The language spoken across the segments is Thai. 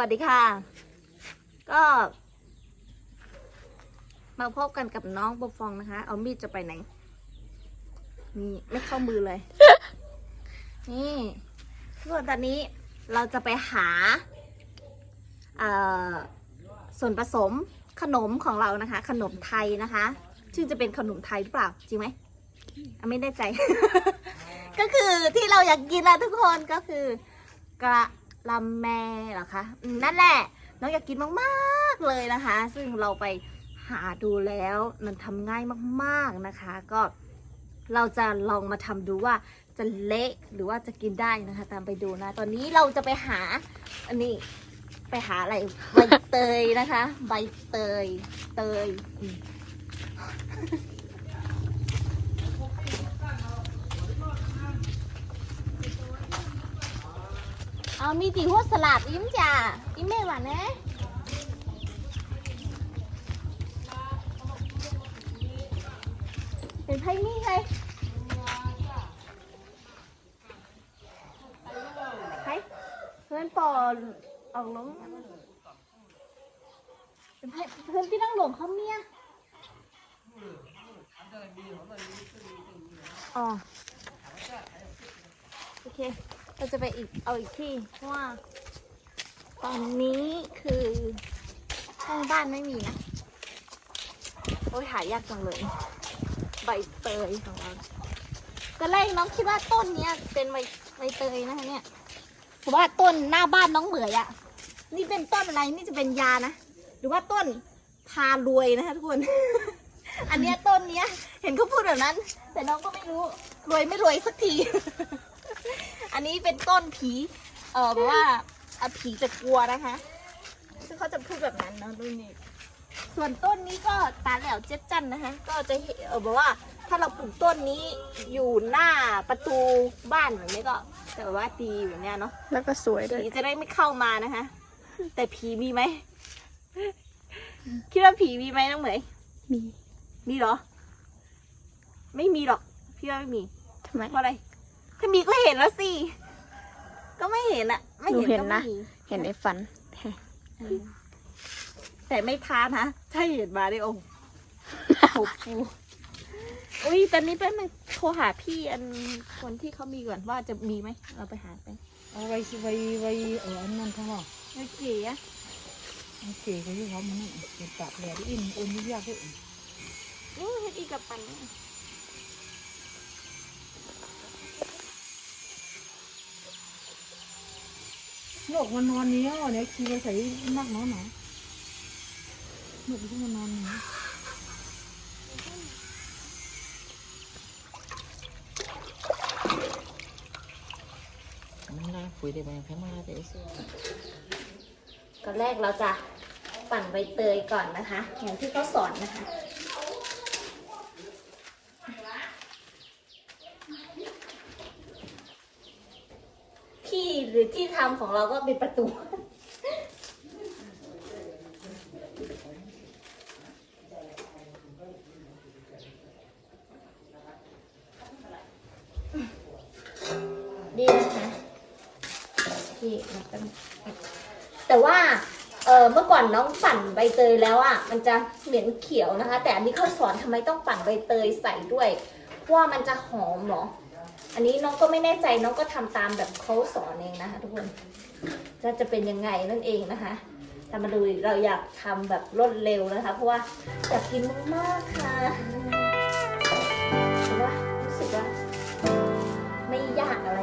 วัสดีค่ะ ก็ มาพบกันกับน้องโบฟองนะคะ เอามีดจะไปไหน นี่ไม่เข้ามือเลย นี่ส่วนตอนนี้เราจะไปหาส่วนผสมขนมของเรานะคะ ขนมไทยนะคะซึ่งจะเป็นขนมไทยหรือเปล่า จริงไหมไม่แน่ใจ ก็คือที่เราอยากกินนะทุกคนก็คือกระ ลำแมเหรอคะนั่นแหละ น้องอยากกินมากๆเลยนะคะ ซึ่งเราไปหาดูแล้วมันทำง่ายมากๆนะคะ ก็เราจะลองมาทำดูว่าจะเละหรือว่าจะกินได้นะคะ ตามไปดูนะ ตอนนี้เราจะไปหาอันนี้ไปหาอะไรใบเตยนะคะ ใบเตยเตย เอามีตีหัวสลัดอิ่มจ้ะอิ่มแม่หวานนะเป็นไพ่นี่ไงไพ่เพื่อนปอออกลงเป็นไพ่เพื่อนที่นั่งหลงเขาเมียอ๋อโอเค เราจะไปอีกเอาอีกที่เพราะว่า ตอนนี้คือห้องบ้านไม่มีนะ โอ้ยหายากจังเลย ใบเตยของเราก็แรกน้องคิดว่าต้นเนี้ยเป็นใบใบเตยนะคะเนี่ยเพราะว่าต้นหน้าบ้านน้องเหมยอะนี่เป็นต้นอะไรนี่จะเป็นยานะ หรือว่าต้นพารวยนะคะทุกคน อันเนี้ยต้นเนี้ย เห็นเขาพูดแบบนั้น แต่น้องก็ไม่รู้รวยไม่รวยสักที นนี้เป็นต้นผี เออแบบว่าอะผีจะกลัวนะคะ ซึ่งเขาจะพูดแบบนั้นเนอะดูนี่ส่วนต้นนี้ก็ตาแหลวเจ็ดจันนะคะ ก็จะเห็นเออบอกว่าถ้าเราปลูกต้นนี้อยู่หน้าประตูบ้านแบบนี้ก็จะแบบว่าดีแบบเนี้ยเนาะ แล้วก็สวยด้วย ผีจะได้ไม่เข้ามานะคะ แต่ผีมีไหม คิดว่าผีมีไหมน้องเหมย มี มีเหรอ ไม่มีหรอก พี่ว่าไม่มี ทำไม เพราะอะไร ถ้ามีก็เห็นแล้วสิ ก็ไม่เห็นอะไม่เห็นหนูเห็นก็นะไม่มีเห็นในฝันแต่ไม่ท้านะถ้าเห็นมาได้โอ้โหฟูอุ้ยตอนนี้แป๊บนึงโทรหาพี่อันคนที่เขามีก่อนว่าจะมีไหมเราไปหาไปเอาไว้สิไว้ไว้เอออันนั้นทั้งหมดโอเคอะโอเคก็อยู่เขามันนั่นเป็นตับแหลมอินอุ่นยุ่ยากเลย นี่เฮ็ดอีกกับปันนี่ นกมันนอนเนี้ยเนี่ยขี่ไปใส่นักน้อยหน่อยนกที่มันนอนเนี้ยมันน่าคุยได้ไหมแค่มาแต่เสื้อก่อนแรกเราจะปั่นใบเตยก่อนนะคะ อย่างที่เขาสอนนะคะ ที่ หรือที่ทำของเราก็เป็นประตู ดีนะคะที่มันต้องแต่ว่า เออเมื่อก่อนน้องปั่นใบเตยแล้วอะ มันจะเหม็นเขียวนะคะ แต่อันนี้เขาสอนทำไมต้องปั่นใบเตยใส่ด้วย เพราะว่ามันจะหอมเหรอ อันนี้น้องก็ไม่แน่ใจน้องก็ทำตามแบบเขาสอนเองนะคะทุกคนจะจะเป็นยังไงนั่นเองนะคะทำมาดูเราอยากทำแบบรวดเร็วนะคะ เพราะว่าอยากกินมากๆค่ะเพราะว่ารู้สึกว่าไม่ยากอะไร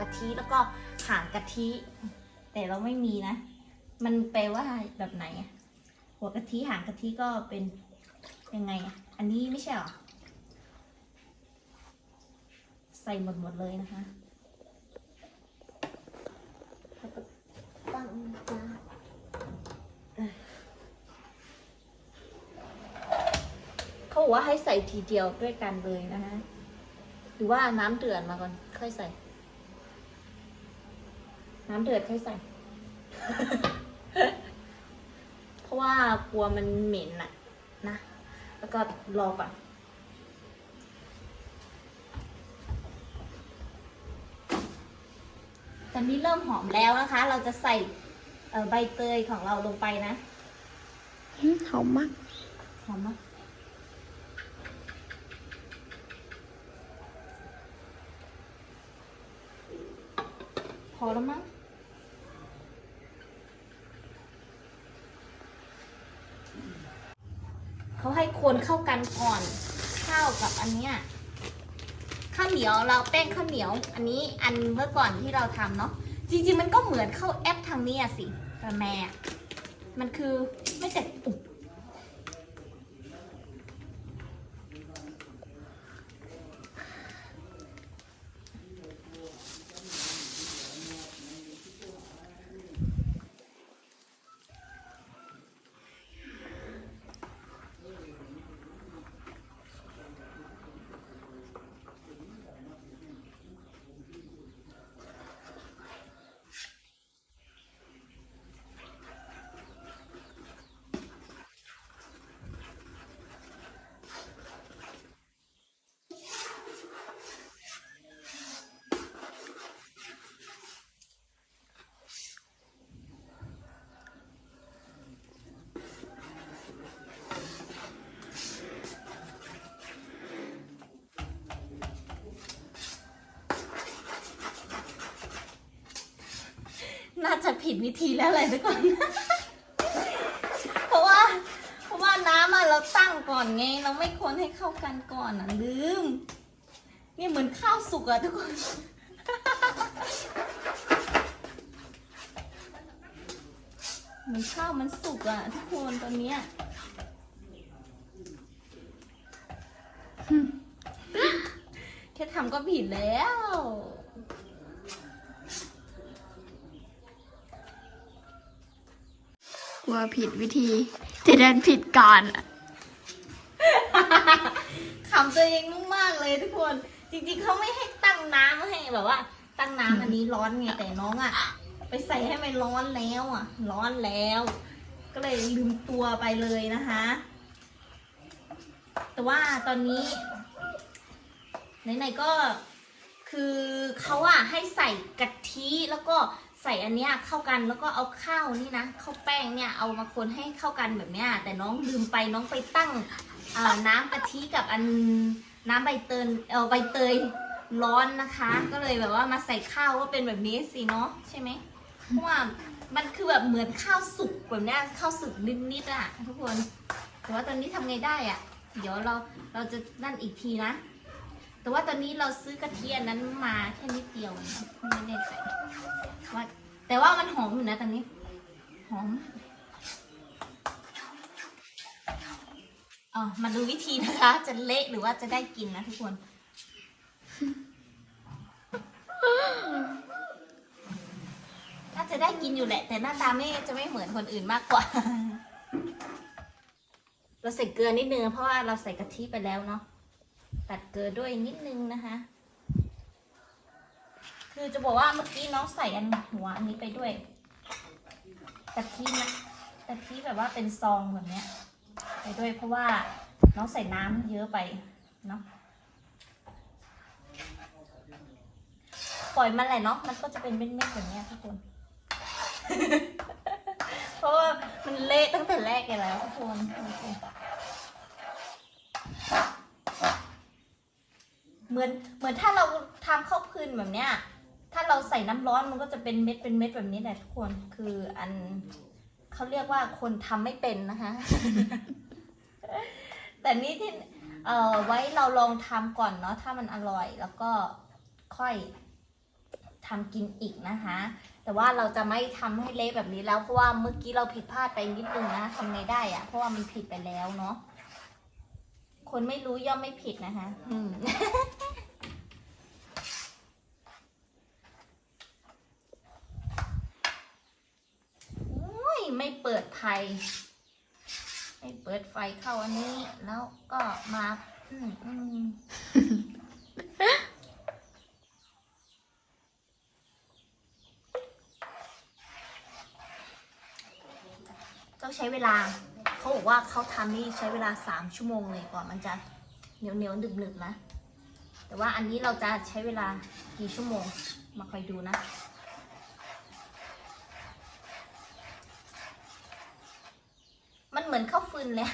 กะทิแล้วก็หางกะทิ แต่เราไม่มีนะ มันแปลว่าแบบไหนอะหัวกะทิหางกะทิก็เป็นยังไงอะอันนี้ไม่ใช่หรอ ใส่หมดหมดเลยนะคะตั้งจาเขาบอกว่าให้ใส่ทีเดียวด้วยกันเลยนะคะหรือว่าน้ำเดือดมาก่อนค่อยใส่ น้ำเดือดค่อยใส่ เพราะว่ากลัวมันเหม็นน่ะนะ แล้วก็รอก่อนตอนนี้เริ่มหอมแล้วนะคะ เราจะใส่เอ่อใบเตยของเราลงไปนะหอมมากหอมมากพอแล้วมั้ง เขาให้คน เข้ากันก่อน ข้าวกับอันเนี้ยข้าวเหนียวเราแป้งข้าวเหนียว อันนี้อันเมื่อก่อนที่เราทำเนาะจริง ๆ มันก็เหมือนข้าวแอปทางเนี้ยสิแต่แม่ มันคือไม่แต่ ผิดวิธีแล้วแหละทุกคนเพราะว่า เพราะว่าน้ำอะเราตั้งก่อนไง เราไม่คนให้เข้ากันก่อนอะลืม นี่เหมือนข้าวสุกอะทุกคน เหมือนข้าวมันสุกอะทุกคนตอนเนี้ยแค่ทำก็ผิดแล้ว กลั วผิดวิธีจะเดินผิดก่อนขำตัวเองมากๆเลยทุกคน จริงๆเขาไม่ให้ตั้งน้ำให้แบบว่า ตั้งน้ำอันนี้ร้อนไงแต่น้องอะ ไปใส่ให้มันร้อนแล้วอะ ร้อนแล้ว ก็เลยลืมตัวไปเลยนะคะ แต่ว่าตอนนี้ไหนๆก็คือเขาอะให้ใส่กะทิแล้วก็ ใส่อันเนี้ยเข้ากันแล้วก็เอาข้าวนี่นะข้าวแป้งเนี่ยเอามาคนให้เข้ากันแบบเนี้ยแต่น้องลืมไปน้องไปตั้งน้ำกะทิกับอันน้ำใบเตยเออใบเตยร้อนนะคะ ก็เลยแบบว่ามาใส่ข้าวก็เป็นแบบนี้สิเนาะใช่ไหมเพราะว่ามันคือแบบเหมือนข้าวสุกแบบเนี้ยข้าวสุกนิดๆอะทุกคนแต่ว่าตอนนี้ทำไงได้อะเดี๋ยวเราเราจะนั่นอีกทีนะ แต่ว่าตอนนี้เราซื้อกระเทิอันนั้นมาแค่นิดเดียวนะไม่แน่ใจว่าแต่ว่ามันหอมอยู่นะตอนนี้ หอมอ๋อมาดูวิธีนะคะ จะเละหรือว่าจะได้กินนะทุกคนน่าจะได้กินอยู่แหละ แต่หน้าตาไม่จะไม่เหมือนคนอื่นมากกว่า เราใส่เกลือนิดนึงเพราะว่าเราใส่กะทิไปแล้วเนาะ ตัดเกลือด้วยนิดนึงนะคะ คือจะบอกว่าเมื่อกี้น้องใส่อันหัวอันนี้ไปด้วยกะทินะกะทิแบบว่าเป็นซองแบบเนี้ย ไปด้วยเพราะว่าน้องใส่น้ำเยอะไปเนาะปล่อยมันแหละเนาะมันก็จะเป็นเม็ดๆแบบเนี้ยทุกคน เพราะว่ามันเละตั้งแต่แรกเลยแล้วทุกคน เหมือนเหมือนถ้าเราทำข้าวพืนแบบเนี้ย ถ้าเราใส่น้ำร้อนมันก็จะเป็นเม็ดเป็นเม็ดแบบนี้แหละทุกคนคืออันเขาเรียกว่าคนทำไม่เป็นนะคะ แต่นี่ที่เอ่อไว้เราลองทำก่อนเนาะถ้ามันอร่อยแล้วก็ค่อยทำกินอีกนะคะ แต่ว่าเราจะไม่ทำให้เละแบบนี้แล้วเพราะว่าเมื่อกี้เราผิดพลาดไปนิดนึงนะทำไงได้อะเพราะว่ามันผิดไปแล้วเนาะคนไม่รู้ย่อมไม่ผิดนะคะ อืม อุ้ยไม่ เปิดไฟไม่เปิดไฟเข้าอันนี้ แล้วก็มา อืมอืมต้องใช้เวลา เขาบอกว่าเขาทำนี่ใช้เวลาสามชั่วโมงเลยกว่ามันจะเหนียวเหนียวๆหนึบนะ แต่ว่าอันนี้เราจะใช้เวลากี่ชั่วโมง มาคอยดูนะ มันเหมือนข้าวฟืนเลย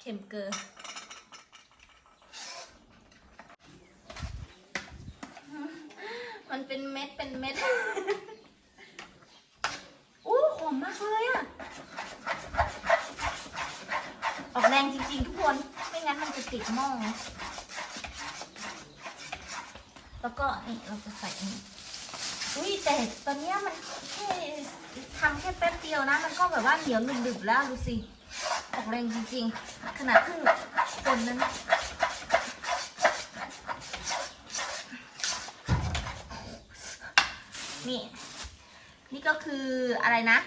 เค็มเกินมันเป็นเม็ดเป็นเม็ดอู้หอมมากเลยอะออกแรงจริงๆทุกคน ไม่งั้นมันจะติดหม้อ แล้วก็นี่เราจะใส่อันนี่อุ้ยแต่ตอนเนี้ยมันแค่ทำแค่แป๊บเดียวนะ มันก็แบบว่าเหนียวหนึบๆแล้วดูสิออกแรงจริงๆ ขนาดครึ่งคนนั้นนี่ นี่ก็คืออะไรนะ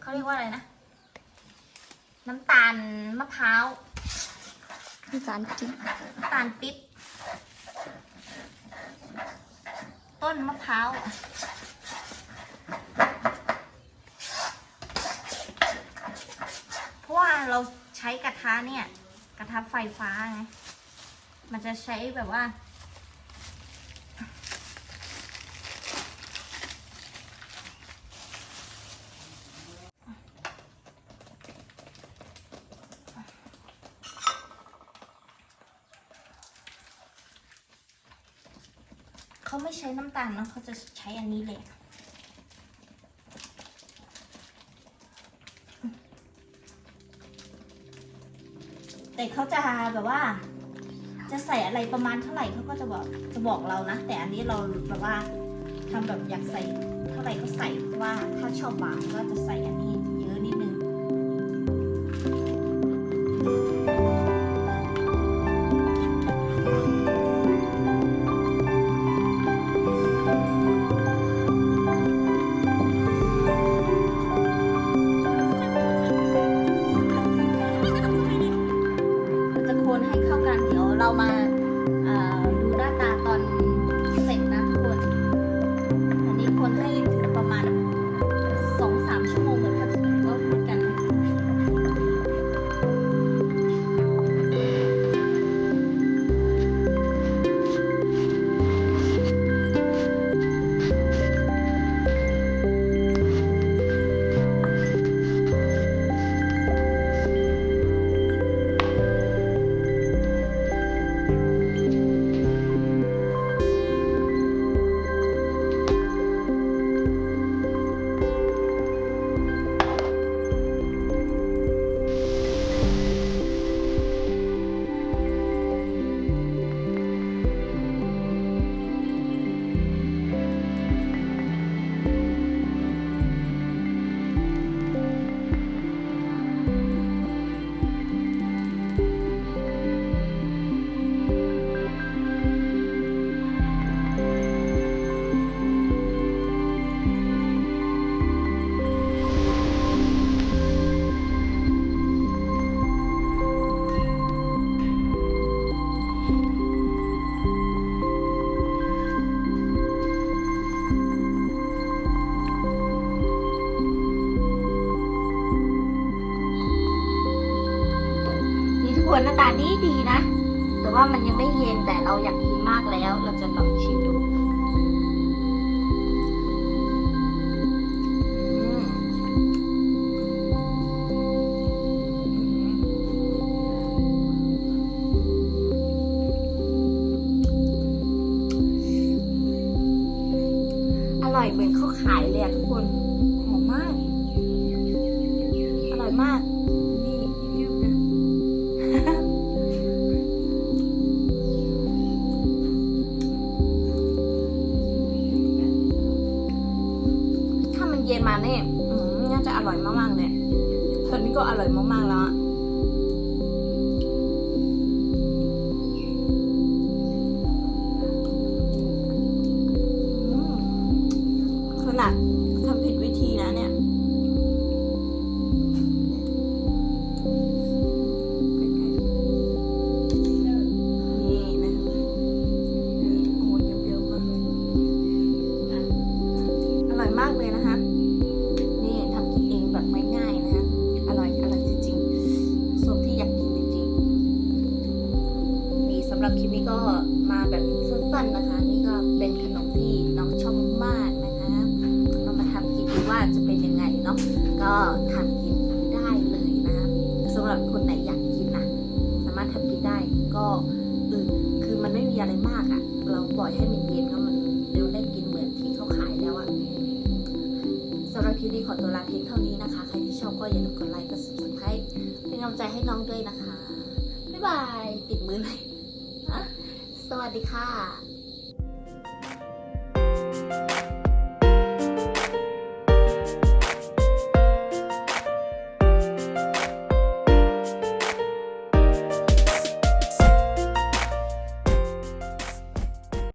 เขาเรียกว่าอะไรนะ น้ำตาลมะพร้าว น้ำตาลจิ๊บน้ำตาลปิ๊บ ต้นมะพร้าวเพราะว่าเราใช้กระทะเนี่ย กระทะไฟฟ้าไงมันจะใช้แบบว่า เขาไม่ใช้น้ำตาลนะเขาจะใช้อันนี้เลยแต่เขาจะแบบว่า จะใส่อะไรประมาณเท่าไหร่เขาก็จะบอกจะบอกเรานะ แต่อันนี้เราแบบว่าทำแบบอยากใส่เท่าไหร่ก็ใส่เพราะว่าถ้าชอบหวานก็จะใส่อันนี้ นี่ทุกคนหน้าตาดีดีนะ แต่ว่ามันยังไม่เย็นแต่เราอยากกินมากแล้ว เราจะลองชิมดู อนนี้ก็อร่อยมาก มีอะไรมากอะ่ะ เราปล่อยให้มันเย็นแล้วมันเร็วได้กินเหมือนที่เขาขายแล้วอะ่ะสำหรับคลิปนี้ขอตัวลาเพียงเท่านี้นะคะ ใครที่ชอบก็อย่าลืมกดไลค์กดซับสไครต์เป็นกำลังใจให้น้องด้วยนะคะ บ๊ายบาย ติดมือหน่อยอะสวัสดีค่ะ